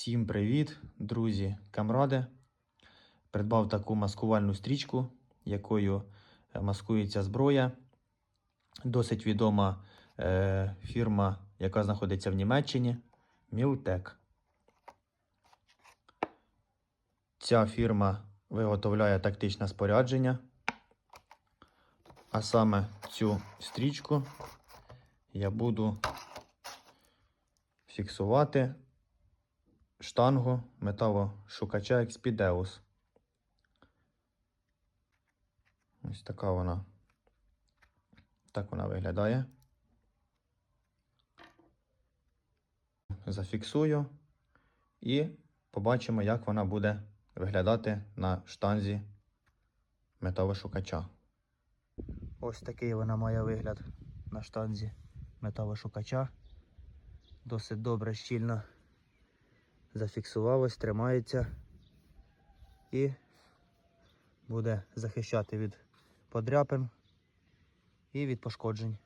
Всім привіт, друзі, камради. Придбав таку маскувальну стрічку, якою е, маскується зброя. Досить відома е, фірма, яка знаходиться в Німеччині Мілтек. Ця фірма виготовляє тактичне спорядження. А саме цю стрічку я буду фіксувати штангу металошукача Expedeus. Ось така вона. Так вона виглядає. Зафіксую і побачимо, як вона буде виглядати на штанзі металошукача. Ось такий вона має вигляд на штанзі металошукача. Досить добре, щільно зафіксувалось, тримається і буде захищати від подряпин і від пошкоджень.